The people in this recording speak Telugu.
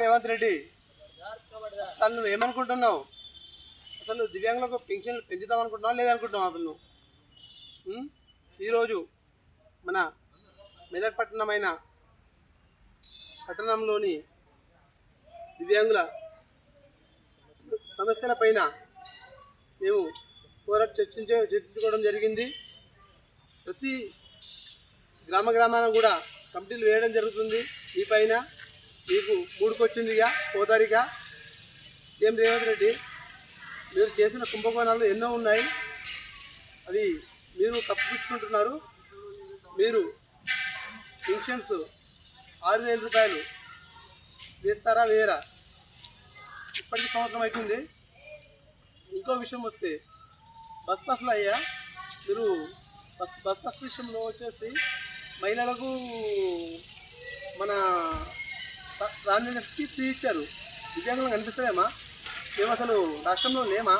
రేవంత్ రెడ్డి అసలు నువ్వు ఏమనుకుంటున్నావు? అసలు దివ్యాంగులకు పెన్షన్లు పెంచుదాం అనుకుంటున్నావు లేదనుకుంటున్నావు అసలు నువ్వు? ఈరోజు మన మెదక్ పట్టణమైన పట్టణంలోని దివ్యాంగుల సమస్యలపైన మేము పోరాట చర్చించే చర్చించుకోవడం జరిగింది. ప్రతి గ్రామ గ్రామాన కూడా కమిటీలు వేయడం జరుగుతుంది. ఈ పైన మీకు మూడుకొచ్చిందిగా ఇక పోతారిక సీఎం రేవంత్ రెడ్డి? మీరు చేసిన కుంభకోణాలు ఎన్నో ఉన్నాయి. అవి మీరు తప్పించుకుంటున్నారు మీరు పెన్షన్స్ ఆరు వేల రూపాయలు వేస్తారా వేయరా? ఇప్పటికి సంవత్సరం అవుతుంది ఇంకో విషయం వస్తే బస్ బస్సులు అయ్యా మీరు బస్ బస్ బస్ విషయంలో వచ్చేసి మహిళలకు మన ట్రాన్స్జెండర్స్కి ఫ్రీ ఇచ్చారు దివ్యాంగులకు కనిపిస్తలేమా? మేము అసలు రాష్ట్రంలో లేమా?